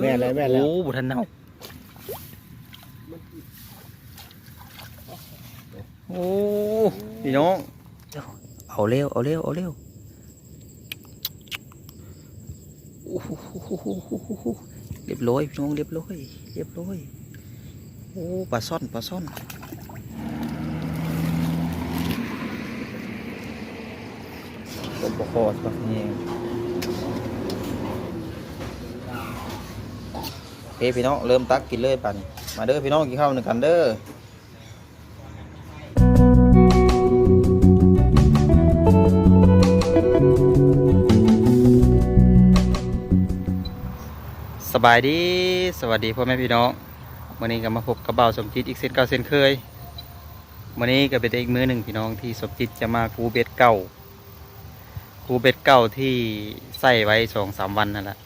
แม่นแล้วแม่นแล้ว โอ้บุทันเน่าโอ้พี่น้อง เอาเร็วเอาเร็วเอาเร็วโอ้โหเรียบร้อยพี่น้องเรียบร้อยเรียบร้อยโอ้ปลาซ่อนปลาซ่อนผมบอกคอดปะนี่โอ เคพี่น้องเริ่มตักกินเลยป่นมาเด้อพี่น้องกินข้าวหนึ่งกันเด้อสบายดีสวัสดีพ่อแม่พี่น้องวันนี้ก็มาพบกับเบาสมจิตอีกเส้นเก่าเส้นเคยวันนี้ก็เป็นอีกมื้อหนึ่งพี่น้องที่สมจิตจะมากูเบ็ดเก่ากูเบ็ดเก่าที่ใส่ไว้สองสามวันนั่นแหละ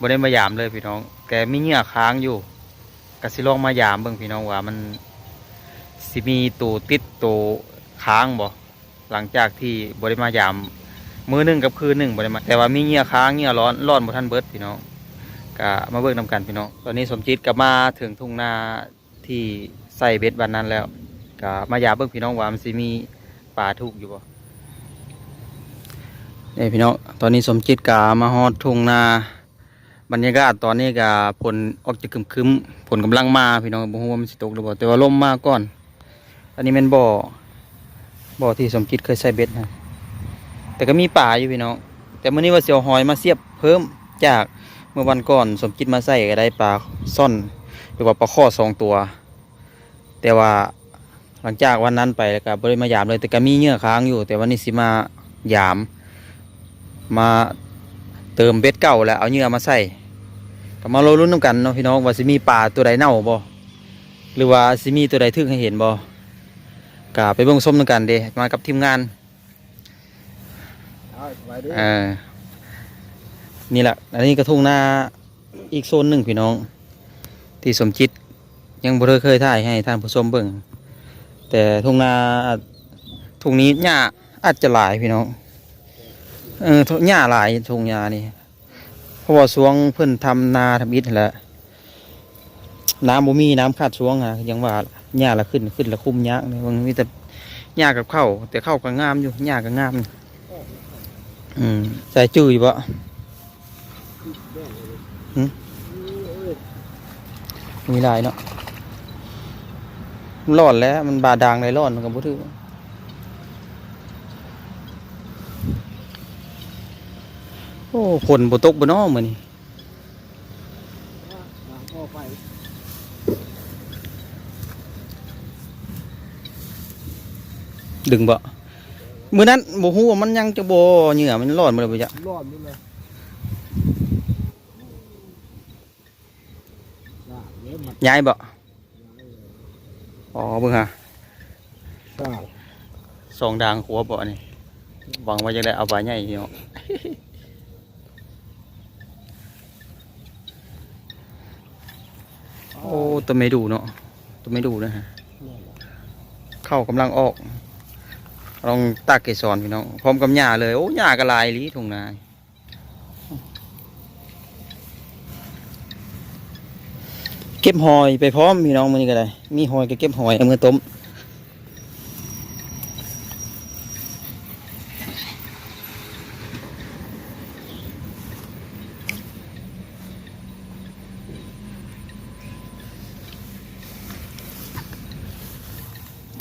บ่ได้มายามเลยพี่น้อง แกมีเหงื่อค้างอยู่กสิลองมายามเบิ่งพี่น้องว่ามันสิมีตัวติดตัวค้างบ่หลังจากที่บ่ได้มายามมือหนึ่งกับคืนหนึ่งบ่ได้มาแต่ว่ามีเหงื่อค้างเหงื่อร้อนร้อนบ่ทันเบิดพี่น้องก็มาเบิกนำกันพี่น้องตอนนี้สมจิตก็มาถึงทุ่งนาที่ใส่เบ็ดวันนั้นแล้วก็มายามเบิ่งพี่น้องว่ามันสิมีป่าทุกอยู่บ่นี่พี่น้องตอนนี้สมจิตก็มาฮอดทุ่งนา บรรยากาศตอนนี้ก็ฝนออกจะครึมๆฝนกำลังมาพี่น้องบ่ฮู้ว่ามันสิตกหรือบ่แต่ว่าลมมาก่อน อันนี้เป็นบ่อบ่อที่สมจิตเคยใส่เบ็ดนะแต่ก็มีป่าอยู่พี่น้องแต่มื้อนี้ว่าเสิเอาหอยมาเสียบเพิ่มจากเมื่อวันก่อนสมคิดมาใส่ก็ได้ปลาซ่อนหรือว่าปลาข้อสองตัว แต่ว่าหลังจากวันนั้นไปแล้วก็บริมายามเลยแต่ก็มีเหงื่อค้างอยู่ แต่วันนี้สิมายามมา เติมเบ็ดเก่าแล้วเอาเหงื่อมาใส่ก็มาโลรุ่นน้ำกันเนาะพี่น้องว่าสิมีปลาตัวใดเน่าบ่หรือว่าสิมีตัวใดทึ่งให้เห็นบ่ก็ไปเบิ่งส้มน้ำกันเด้มากับทีมงานเอาไว้ดิเออนี่แหละอันนี้กระทุ่งนาอีกโซนหนึ่งพี่น้อง ที่สมจิต ยังบ่ได้เคยถ่ายให้ท่านผู้ชมเบิ่งแต่ทุ่งนาทุ่งนี้หญ้าอาจจะหลายพี่น้อง เออหญ้าหลายทุ่งหญ้านี่เพราะว่าสวงเพิ่อนทำนาทำอิฐแหละน้ำบ่มีน้ำขาดสวงอะยังว่าหญ้าละขึ้นขึ้นละคุ้มยากเลยมันมีแต่หญ้ากับเข้าวแต่เข้าวก็งามอยู่หญ้าก็งามอืมใส่จื้ออยู่ปะมีลายเนาะมันร้อนแล้ว มันบาดางเลยร้อนมันกับบุถือ โอ้ฝนบตกบนอ้อมือนี่วางพ่อไปดึงบ่มือนั้นบฮู้ว่ามันยังจะโบเหงื่อมันร้อนมาเลยบ่จ๊ะร้อนนี่เลยลากเดี๋ยวมันย้ายบ่อ๋อเบิ่งฮะลากสองดางขัวบ่นี่หวังว่าจะได้เอาปลาใหญ่เนาะ โอ้ตัวไม่ดูเนาะตัวไม่ดูนะฮะเข้ากำลังออก ลองตากเกสรพี่น้องพร้อมกับหญ้าเลยโอ้หญ้ากระลายลีทุ่งนาเก็บหอยไปพร้อมพี่น้องมันนี่ก็ได้ มีหอยก็เก็บหอยเอามือต้ม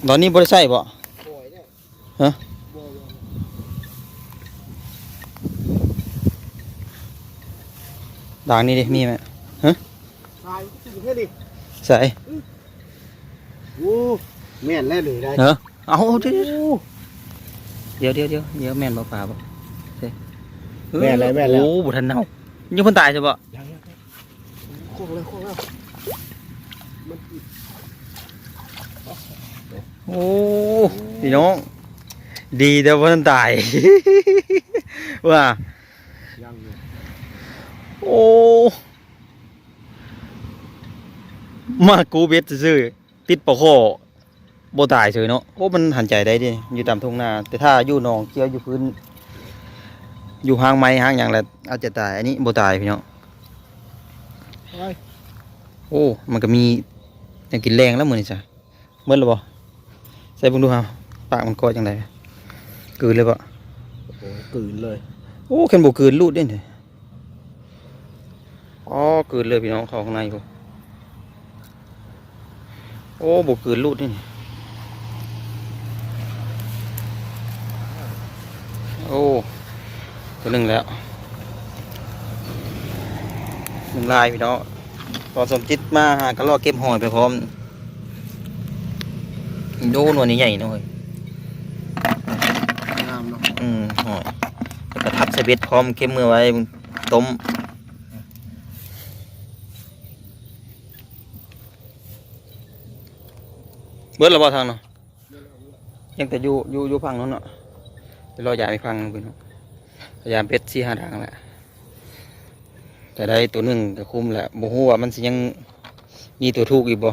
ตอนนี้บริใส่บ่ปล่อยเนี่ยฮะบ่บ่ด่างนี่ดิมีไหมตายก็ถึงแค่ดิใส่โอ้แม่นแล้วเลยได้เนอะเอาเดี๋ยวโอ้เดี๋ยวเดี๋ยวเดี๋ยวเดี๋ยวแม่นบ่ป่าบ่ใช่แม่นแล้วแม่นแล้วโอ้บุทันเน่ายังคนตายใช่บ่ยังยังโค้งเลยโค้งแล้วมันอีก โอ้พี่น้อง ดีแต่ว่าทันตาย ว่ายังอยู่โอ้ มากูเบ็ดซื่อๆติดปะโคบ่ตายเฉยเนาะโอ้มันหันใจได้ดิอยู่ตามทุ่งนาแต่ถ้าอยู่หนองเกี่ยวอยู่พื้น อยู่ห้างไม้ห้างอย่างละอาจจะตายอันนี้บ่ตายพี่น้องไปโอ้ มันก็มีอยากกินแรงแล้วมือนี่จ้ะเมื่อหรือบ่ ใส่เบุงดูฮะปากมันกอจังไดกลืนเลยบ่โอ้โหกลืนเลย โอ้เข็นบ่กลืนรูดเด้นี่อ๋อกลืนเลยพี่น้องเข้าข้างในกูโอ้บ่กลืนรูดนี่โอ้ตัวหนึ่งแล้วหนึ่งลายพี่น้องตอนสมจิตมาหากระลอกเก็บหอยไปพร้อม ดูหนวดนี่ใหญ่หน่อยงามเนาะอืมหอยแล้วก็ทับใส่เบ็ดพร้อมเก็บมือไว้ต้มเบิดแล้วบ่ทางเนาะยังแต่อยู่อยู่อยู่พังนั้นเนาะเดี๋ยวเราอยากไปพังนึงพี่น้องพยายามเป็ดสี่ห้าทางแหละแต่ได้ตัวหนึ่งก็คุ้มแหละบ่ฮู้ว่ามันสิยังมีตัวถูกอีกบ่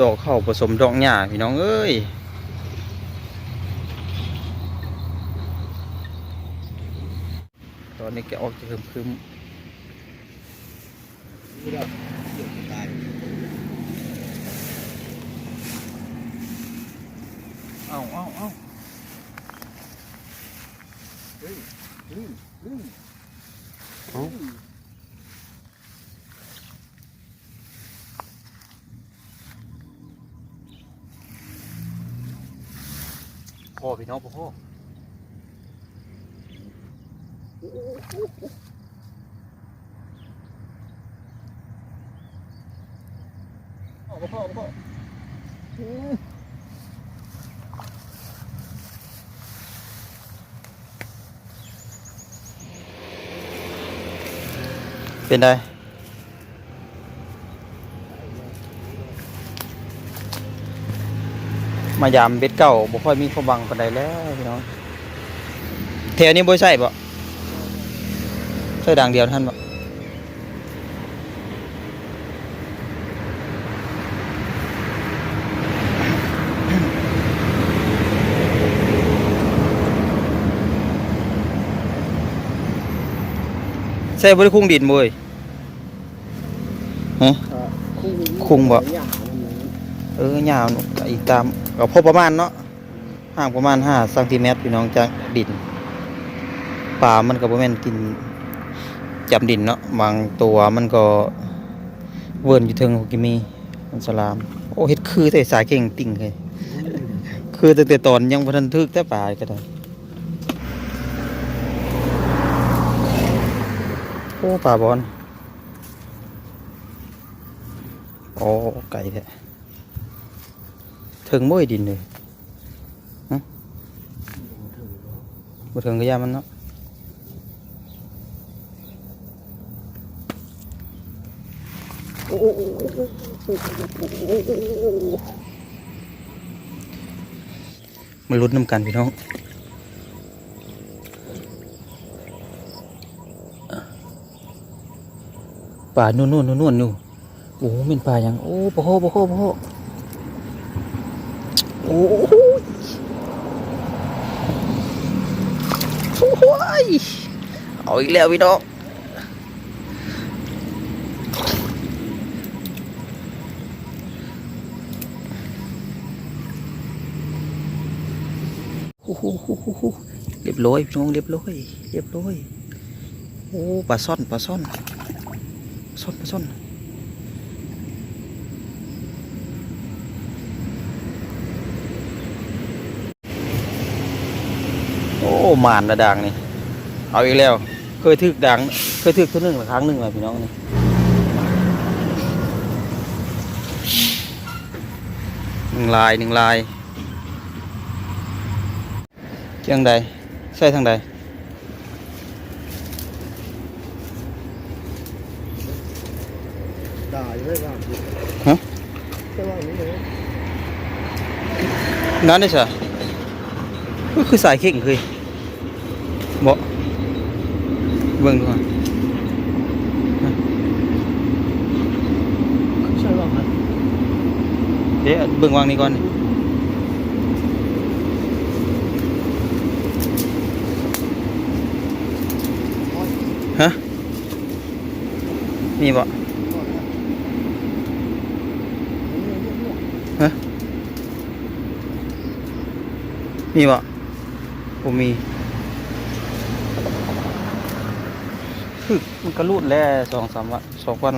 ดอกเข้าผสมดอกหญ้าพี่น้องเอ้ยตอนนี้แกออกจะคึมคึม นี่แบบเดี๋ยวจะตาย ๆเอ้าเอ้าเอ้า เฮ้ยเฮ้ยเฮ้ย เอ้า พ่อพี่น้องพ่อพ่อพ่อพ่อเป็นไง มายามเบ็ดเก่าบ่ค่อยมีความหวังปานใดแล้วพี่น้องแถวนี้บ่ใช่บ่ใช่ด่างเดียวท่านบ่ใช่บ่ได้คุ้งดินบ่เอ้ยฮะคุ้งคุ้งบ่หยามัน เออยาวนอีกตามก็พอประมาณเนาะห่างประมาณห้าซนติเมตรพี่น้องจากดินป่ามันก็บ่แม่นกินจับดินเนาะบางตัวมันก็เวิร์นอยู่เทิงกิมีมันสลาม โอ้เฮ็ดคือแต่สายเก่งติ่งเลยคือตั้งแต่ตอนยังบ่ทันทึกแต่ป่าก็ได้โอ้ป่าบอลโอ้ไก่แท้ ถึงบ่ไอ้ดินเลยฮะบ่ถึงก็ยามันเนาะมาลุ้นน้ำกันพี่น้องป่านู่นนู่นนู่นนู่นนู่นโอ้เป็นป่ายังโอ้ปะโหปะโหปะโห โอ้โหโอ้โหยเอาอีกแล้วพี่น้องโอ้โหโอ้โหหเรียบร้อยพี่น้องเรียบร้อยเรียบร้อยโอ้ปลาซ่อนปลาซ่อนซ่อนปลาซ่อน โอ้หมานระดังนี่ เอาอีกแล้ว เคยทึกดัง เคยทึกตัวหนึ่งหรือครั้งหนึ่งเลยพี่น้องนี่หนึ่งลายหนึ่งลายเชียงใดใช่ทางใดด่าอยู่ไม่ว่าฮะแค่ว่าอย่างนี้เลยนั่นได้ใช่ ก็คือสายเข่งคือบ่เบิ่งดูก่อนเดี๋ยวเบิ่งวางนี้ก่อนฮะมีบ่ฮะมีบ่ ผมมีคือมันก็รูดแล้วสองสามวันสองวัน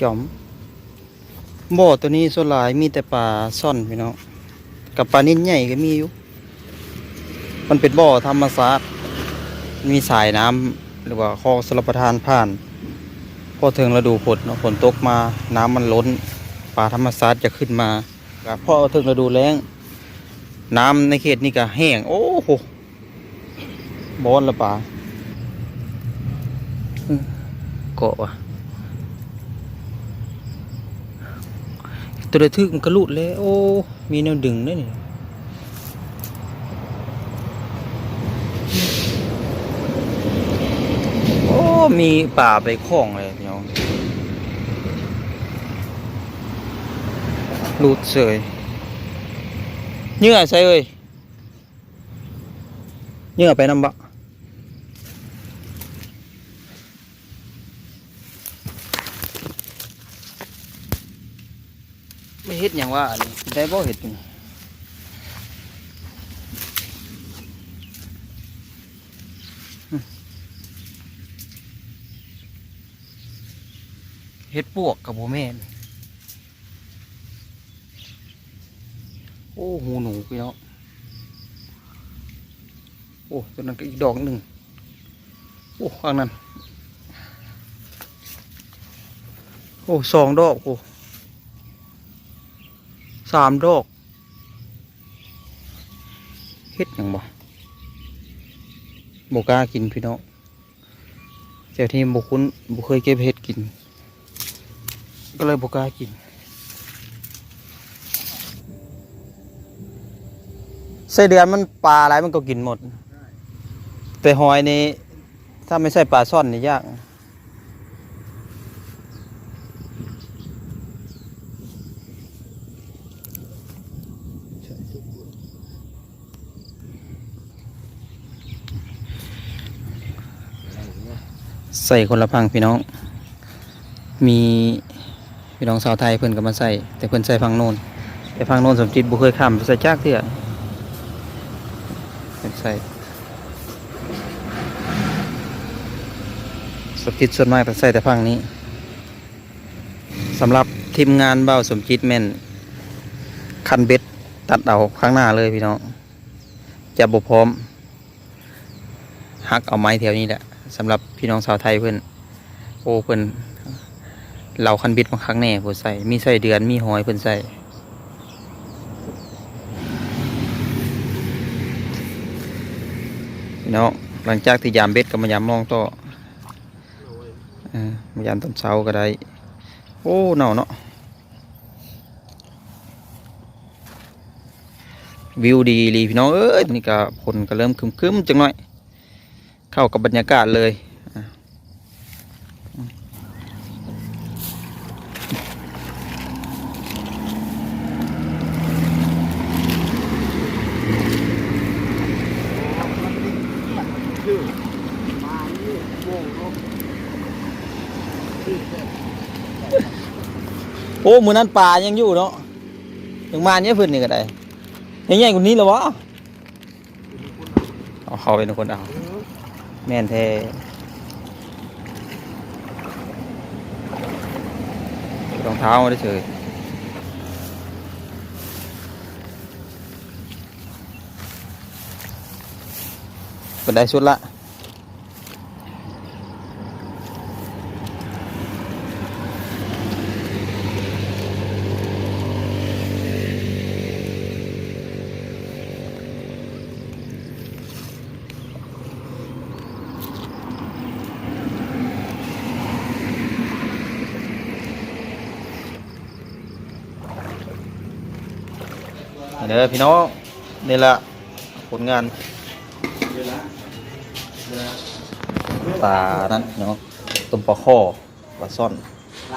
จอม บ่อตัวนี้ส่วนหลายมีแต่ปลาซ่อนพี่น้องกับปลานิ่นใหญ่ก็มีอยู่ มันเป็นบ่อธรรมชาสติมีสายน้ำหรือว่าคลองสลประทานผ่าน พอถึงฤดูฝนเนาะฝนตกมาน้ำมันล้นปลาธรรมชาสติจะขึ้นมาพอถึงฤดูแล้ง น้ำในเขตนี้ก็แห้ง โอ้โหบอนละปลาเกาะว่ะ ตัวใดทึกมันก็ลุดเลยโอ้มีแนวดึงด้วยนี่โอ้มีป่าไปคล้องเลยพี่น้องลุดเสยเหงื่อใส่เอ้ยเหงื่อไปน้ำบะ ไม่เฮ็ดอย่างว่าอันนี้ได้บ่เฮ็ดนี่เฮ็ดปวกกับโบแม่นโอ้หูหนูพี่น้องโอ้ตัวนั้นก็อีกดอกหนึ่งโอ้ข้างนั้น โอ้สองดอกโอ้ สามดอกเฮ็ดยังบ่บกล้ากินพี่น้องเจ้าที่บ่คุ้นบ่เคยเก็บเฮ็ดกิน ก็เลยบกล้ากิน ไส้เดือนมันปลาอะไรมันก็กินหมด แต่หอยนี่ถ้าไม่ใช่ปลาซ่อนนี่ยาก ใส่คนละพังพี่น้อง มีพี่น้องสาวไทยเพิ่นก็มาใส่แต่เพิ่นใส่ฟังโน้นแต่ฟังโน้นสมจิตบุเคยข้ามไปใส่จากเถื่อเพิ่นใส่สมจิตส่วนมากจะใส่แต่ฟังนี้สำหรับทีมงานเบ้าสมจิตแม่นคันเบ็ดตัดเอาข้างหน้าเลยพี่น้องจะบพร้อม หักเอาไม้แถวนี้แหละ สำหรับพี่น้องชาวไทยเพื่อนโอ้เพื่อนเหล่าคันบิดมาครั้งแน่เพื่นใส่มีใส่เดือนมีหอยเพื่อนใส่พี่น้องหลังจากที่ยามเบ็ดก็มายามมองต่อมายามต้นเสาก็ได้ โอ้เนาเนาะวิวดีรีพี่น้องเอ้ยนี่ก็ผลก็เริ่มคึมๆจังหน่อย เข้ากับบรรยากาศเลยโอ้มือนั้นป่ายังอยู่เนาะยังมาเนี้ยเพื่อนนี่ก็ได้ยังใหญ่กว่านี้เหรอวะเอาเขาเป็นคนเอา แม่นแท้รองเท้ามาได้เฉยเป็นได้ชุดละ เด้อพี่น้องนี่แหละผลงานปลานั้นเนาะต้มปลาข้อปลาซ่อน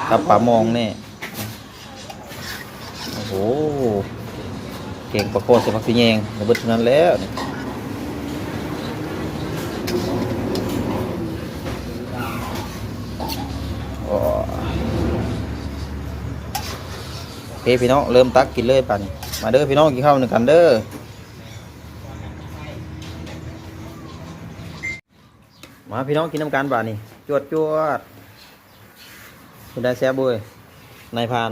กับปลามองนี่โอ้โหเก่งปลาข้อเสียพักสีแยงระเบิดเท่านั้นแล้วโอ้โอเคพี่น้องเริ่มตักกินเลยป่ะนี่ มาเด้อพี่น้องกินข้าวหนึ่งกันเด้อมาพี่น้องกินน้ำกันบ่านี่จวดจวดคุณได้แซ่บบุ้ยนายพราน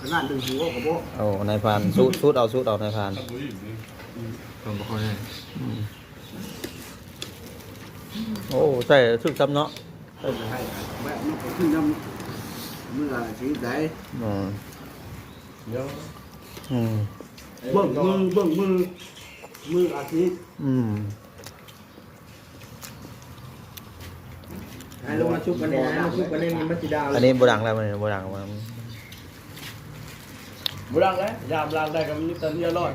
ขนาดดึงหัวกับโบโอ้นายพรานสูดสูดเอาสูดเอานายพรานต้องบอกเขาให้อืมโอ้ใส่สุดซ้ำเนาะให้แบบนี้ก็ขึ้นน้ำเมื่อชีวิตใดอืมเดี๋ยว อืมเบิ่งมือเบิ่งมือมืออาทิตย์อืมให้ลงมาชุบกันเนี่ยนะมาชุบกันเนี่ยมีมัจจิดาวอันนี้โบดังแล้วมันโบดังมันบุรังเลยยามรังได้กับมิตรเนียรอด